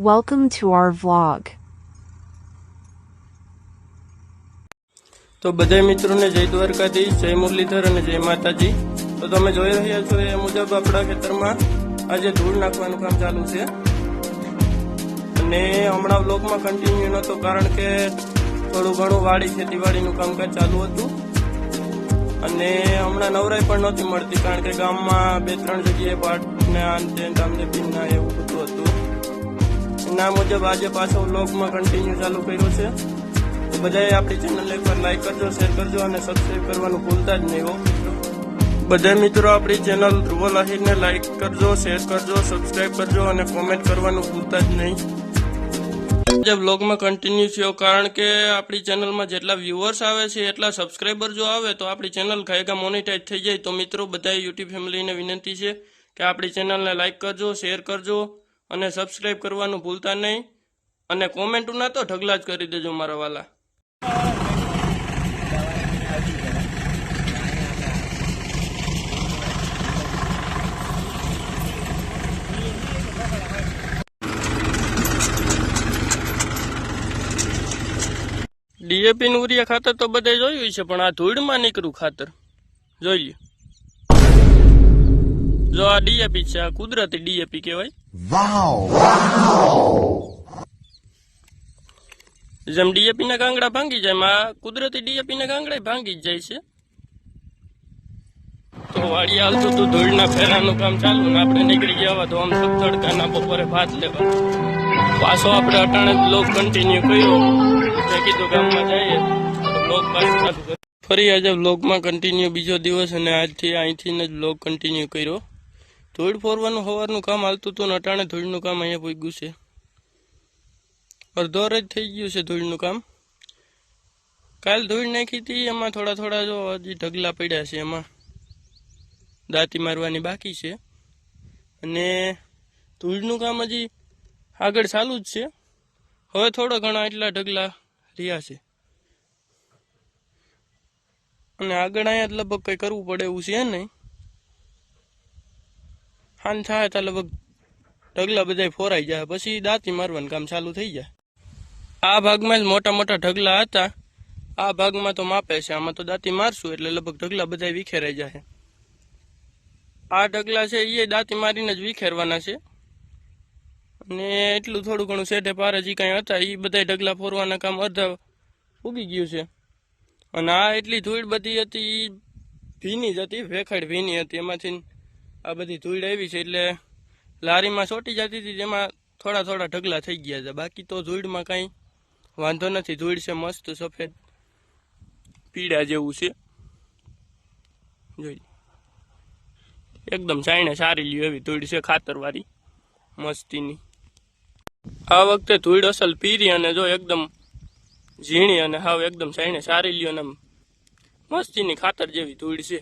Welcome to our vlog. તો બધા મિત્રોને જય દ્વારકાધીશ, જય મુરલીધર અને જય માતાજી. તો તમે જોઈ રહ્યા છો એ મુજબ આપણા ખેતરમાં આજે ધૂળ નાખવાનું કામ ચાલુ છે. અને હમણાં બ્લોકમાં કન્ટિન્યુ નહોતો કારણ કે થોડું ઘણું વાડી, ખેતીવાડીનું કામકાજ ચાલુ હતું. અને હમણાં નવરાઈ પણ નહોતી મળતી કારણ કે ગામમાં બે ત્રણ જગ્યાએ પાટને આંતે તામને પીના એવું બધું હતું. એના મુજબ આજે પાછો બ્લોગમાં કન્ટિન્યુ ચાલુ કર્યો છે. તો બધાએ આપણી ચેનલ એકવાર લાઈક કરજો શેર કરજો અને સબસ્ક્રાઈબ કરવાનું ભૂલતા જ નહીં હો. બધા મિત્રો આપણી ચેનલ ધ્રુવ લાહીરને લાઈક કરજો શેર કરજો સબસ્ક્રાઈબ કરજો અને કોમેન્ટ કરવાનું ભૂલતા જ નહીં. જે બ્લોગમાં કન્ટિન્યુ થયો, કારણ કે આપણી ચેનલમાં જેટલા વ્યુઅર્સ આવે છે, એટલા સબસ્ક્રાઈબર જો આવે, તો આપણી ચેનલ ખાયગા મોનિટાઈઝ થઈ જાય. તો મિત્રો બધા યુટ્યુબ ફેમિલીને વિનંતી છે કે આપણી ચેનલને લાઈક કરજો શેર કરજો. અને સબસ્ક્રાઇબ કરવાનું ભૂલતા નહીં. અને કોમેન્ટના તો ઢગલા જ કરી દેજો મારા વાલા. ડીએપી નું ઉરિયા ખાતર તો બધા જોયું છે, પણ આ ધૂળમાં નીકળ્યું ખાતર. જોઈ લ્યો. જો આ ડીએપી છે, આ કુદરતી ડીએપી કહેવાય. જેમ ડીએપી ના કાંગડા ભાંગી જાય માં કુદરતી ડીએપી ના કાંગડા ભાંગી જાય છે. તો વાડી હાલતું તું ધૂળના ફેરાનું કામ ચાલુ ને આપણે નીકળી ગયા તો આમ તડકાના બપોરે ભાત લેવા પાછો આપણે અટાણે લોક કન્ટિન્યુ કર્યો. મેં કીધું ગામમાં જઈએ. તો લોક પાછો ફરી આજે બ્લોગમાં કન્ટિન્યુ બીજો દિવસ અને આજથી અહીંથી જ બ્લોગ કન્ટિન્યુ કર્યો. ધૂળ ફોરવાનું સવારનું કામ હાલતું હતું અટાણે ધૂળનું કામ અહીંયા પૂગ્યું છે. અડધો જ થઈ ગયું છે ધૂળનું કામ. કાલ ધૂળ નાખી હતી, એમાં થોડા થોડા જો હજી ઢગલા પડ્યા છે એમાં. દાંતી મારવાની બાકી છે. અને ધૂળનું કામ હજી આગળ ચાલુ જ છે. હવે થોડા ઘણા એટલા ઢગલા રહ્યા છે. અને આગળ અહીંયા લગભગ કંઈ કરવું પડે એવું છે નહીં. હાન થાય તો લગભગ ઢગલા બધા ફોરાઈ જાય. પછી દાંતી મારવાનું કામ ચાલુ થઈ જાય. આ ભાગમાં જ મોટા મોટા ઢગલા હતા. આ ભાગમાં તો માપે છે. આમાં તો દાંતી મારશું એટલે લગભગ ઢગલા બધા વિખેરાઈ જાય. આ ઢગલા છે એ દાંતી મારીને જ વિખેરવાના છે. અને એટલું થોડું ઘણું શેઠે પાર હજી કાંઈ હતા એ બધા ઢગલા ફોરવાના કામ અડધા ઉગી ગયું છે. અને આ એટલી ધૂળ બધી હતી ભીની જ હતી, ભેખડ ભીની હતી. એમાંથી આ બધી ધૂળ આવી છે એટલે લારીમાં ચોટી જતી હતી, જેમાં થોડા થોડા ઢગલા થઈ ગયા છે. બાકી તો ધૂળમાં કાંઈ વાંધો નથી. ધૂળ છે મસ્ત સફેદ પીળા જેવું છે. જોઈ. એકદમ સાઈને સારી લ્યો એવી ધૂળ છે, ખાતરવાળી, મસ્તીની. આ વખતે ધૂળ અસલ પીરી અને જો એકદમ ઝીણી અને હાવ એકદમ સાઈને સારી લ્યો ને આમ મસ્તીની ખાતર જેવી ધૂળ છે.